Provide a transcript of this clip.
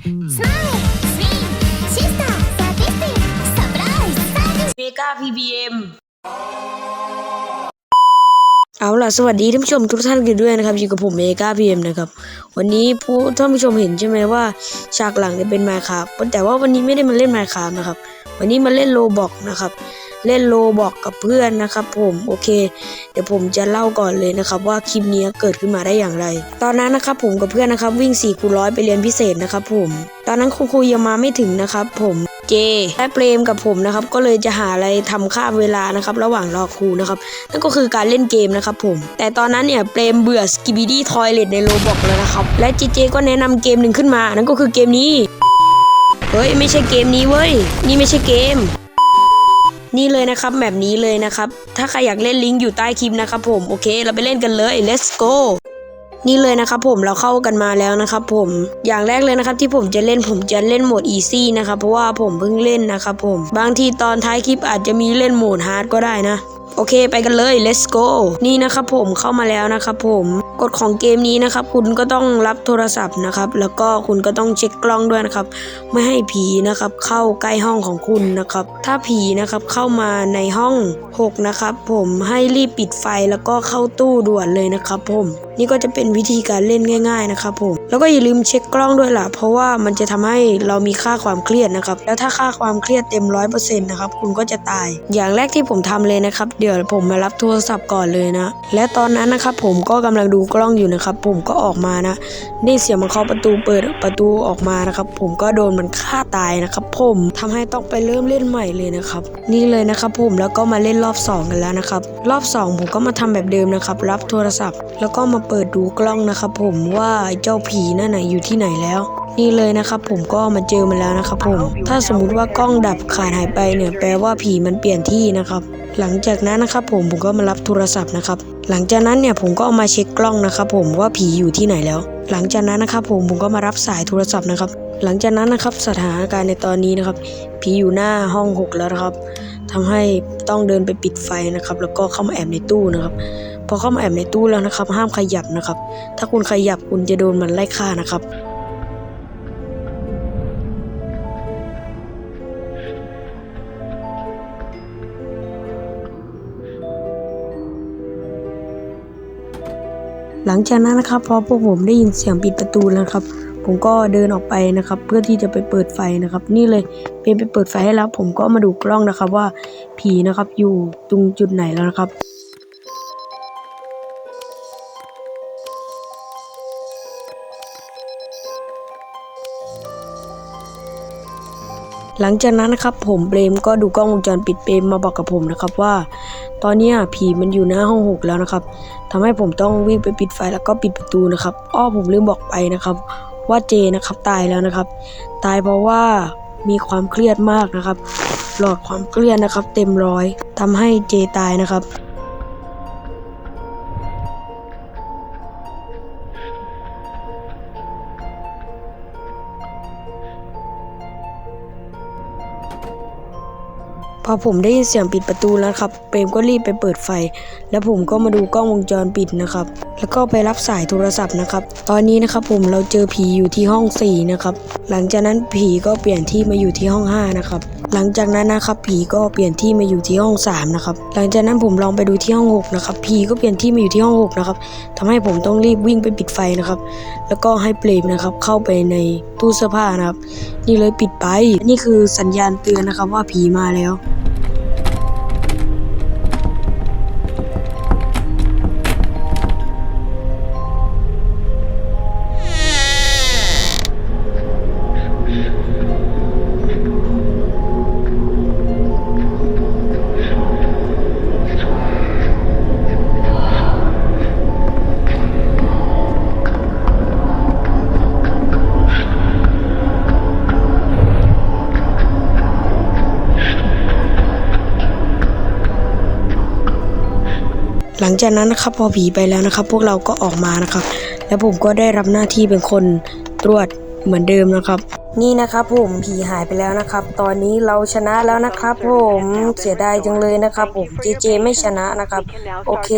Smile, swing, sister, เอาล่ะ สวัสดีท่านผู้ชมทุกท่านกันด้วยนะครับอยู่กับผมเมกาพีเอ็มนะครับ วันนี้ผู้ท่านผู้ชมเห็นใช่ไหมว่าฉากหลังจะเป็นไมค์ครับแต่ว่าวันนี้ไม่ได้มาเล่นไมค์ครับนะครับ วันนี้มาเล่นโลบอกนะครับ เล่นโลบอกกับเพื่อนนะครับผมโอเค เดี๋ยวผมจะเล่าก่อนเลยนะครับว่าคลิปนี้เกิดขึ้นมาได้อย่างไร ตอนนั้นนะครับผมกับเพื่อนนะครับวิ่ง4ี่คูร้อยไปเรียนพิเศษนะครับผมตอนนั้นคุณครูยังมาไม่ถึงนะครับผมเจและเปรมกับผมนะครับก็เลยจะหาอะไรทำค่าเวลานะครับระหว่างรอครูนะครับนั่นก็คือการเล่นเกมนะครับผม แต่ตอนนั้นเนี่ยเปรมเบื่อสกิบิดี้ทอยเลตในโลบอกแล้วนะครับและเจเจก็แนะนำเกมหนึ่งขึ้นมานั่นก็คือเกมนี้เฮ้ยไม่ใช่เกมนี้เว้ย นี่ไม่ใช่เกม นี่เลยนะครับแบบนี้เลยนะครับ ถ้าใครอยากเล่นลิงก์อยู่ใต้คลิปนะครับผมโอเค เราไปเล่นกันเลย let's go นี่เลยนะครับผมเราเข้ากันมาแล้วนะครับผมอย่างแรกเลยนะครับที่ผมจะเล่นผมจะเล่นโหมด easy นะครับเพราะว่าผมเพิ่งเล่นนะครับผมบางทีตอนท้ายคลิปอาจจะมีเล่นโหมด hard ก็ได้นะ โอเคไปกันเลย let's go นี่นะครับผมเข้ามาแล้วนะครับผม กฎของเกมนี้นะครับ คุณก็ต้องรับโทรศัพท์นะครับ แล้วก็คุณก็ต้องเช็คกล้องด้วยนะครับ ไม่ให้ผีนะครับ เข้าใกล้ห้องของคุณนะครับ ถ้าผีนะครับเข้ามาในห้อง 6 นะครับ ผมให้รีบปิดไฟแล้วก็เข้าตู้ด่วนเลยนะครับ ผม นี่ก็จะเป็นวิธีการเล่นง่าย ๆนะครับผมแล้วก็อย่าลืมเช็คกล้องด้วยล่ะ เพราะว่ามันจะทำให้เรามีค่าความเครียดนะครับ แล้วถ้าค่าความเครียดเต็มร้อยเปอร์เซ็นต์นะครับคุณก็จะตาย อย่างแรกที่ผมทำเลยนะครับ เดี๋ยวผมมารับโทรศัพท์ก่อนเลยนะ และตอนนั้นนะครับผมก็กำลังดูกล้องอยู่นะครับ ผมก็ออกมานะได้เสียงมันเคาะประตูเปิดประตูออกมานะครับ ผมก็โดนมันฆ่าตายนะครับ ผมทำให้ต้องไปเริ่มเล่นใหม่เลยนะครับ นี่เลยนะครับผมแล้วก็มาเล่นรอบสองกันแล้วนะครับ รอบสองผมก็มาทำแบบเดิมนะครับ รับโทรศัพท์ แล้วก็มาเปิดดูกล้องนะครับผมว่าเจ้าผีนั่นไหนอยู่ที่ไหนแล้ว นี่เลยนะครับผมก็มาเจอมันแล้วนะครับผมถ้าสมมุติว่ากล้องดับขาดหายไปเนี่ยแปลว่าผีมันเปลี่ยนที่นะครับหลังจากนั้นนะครับผมผมก็มารับโทรศัพท์นะครับหลังจากนั้นเนี่ยผมก็เอามาเช็คกล้องนะครับผมว่าผีอยู่ที่ไหนแล้ว หลังจากนั้นนะครับผมผมก็มารับสายโทรศัพท์นะครับ หลังจากนั้นนะครับสถานการณ์ในตอนนี้นะครับ ผีอยู่หน้าห้องหกแล้วนะครับทำให้ต้องเดินไปปิดไฟนะครับ แล้วก็เข้ามาแอบในตู้นะครับ พอเข้ามาแอบในตู้แล้วนะครับ ห้ามขยับนะครับ ถ้าคุณขยับคุณจะโดนมันไล่ฆ่านะครับหลังจากนั้นนะครับพอพวกผมได้ยินเสียงปิดประตูแล้วครับ ผมก็เดินออกไปนะครับ เพื่อที่จะไปเปิดไฟนะครับ นี่เลยเป็นไปเปิดไฟให้แล้ว ผมก็มาดูกล้องนะครับว่าผีนะครับอยู่ตรงจุดไหนแล้วนะครับ หลังจากนั้นนะครับผมเบรมก็ดูกล้องวงจรปิดเบรมมาบอกกับผมนะครับว่า ตอนนี้ผีมันอยู่หน้าห้องหกแล้วนะครับทำให้ผมต้องวิ่งไปปิดไฟแล้วก็ปิดประตูนะครับ อ้อผมลืมบอกไปนะครับ ว่าเจนะครับตายแล้วนะครับ ตายเพราะว่ามีความเครียดมากนะครับ หลอดความเครียดนะครับ เต็มร้อยทำให้เจตายนะครับ อผมได้ยินเสียงปิดประตูแล้วครับเปรมก็รีบไปเปิดไฟ แล้วผมก็มาดูกล้องวงจรปิดนะครับ แล้วก็ไปรับสายโทรศัพท์นะครับ ตอนนี้นะครับผมเราเจอผีอยู่ที่ห้อง4นะครับหลังจากนั้นผีก็เปลี่ยนที่มาอยู่ที่ห้อง5นะครับ หลังจากนั้นนะครับผีก็เปลี่ยนที่มาอยู่ที่ห้อง3นะครับหลังจากนั้นผมลองไปดูที่ห้อง6นะครับผีก็เปลี่ยนที่มาอยู่ที่ห้อง6นะครับทำให้ผมต้องรีบวิ่งไปปิดไฟนะครับ แล้วก็ให้เปลมนะครับเข้าไปในตู้เสื้อผ้านะครับ นี่เลยปิดไป นี่คือสัญญาณเตือนนะครับว่าผีมาแล้ว หลังจากนั้นนะครับพอผีไปแล้วนะครับ พวกเราก็ออกมานะครับ แล้วผมก็ได้รับหน้าที่เป็นคนตรวจเหมือนเดิมนะครับ นี่นะครับผมผีหายไปแล้วนะครับ ตอนนี้เราชนะแล้วนะครับ ผมเสียดายจังเลยนะครับ ผมเจเจไม่ชนะนะครับ โอเค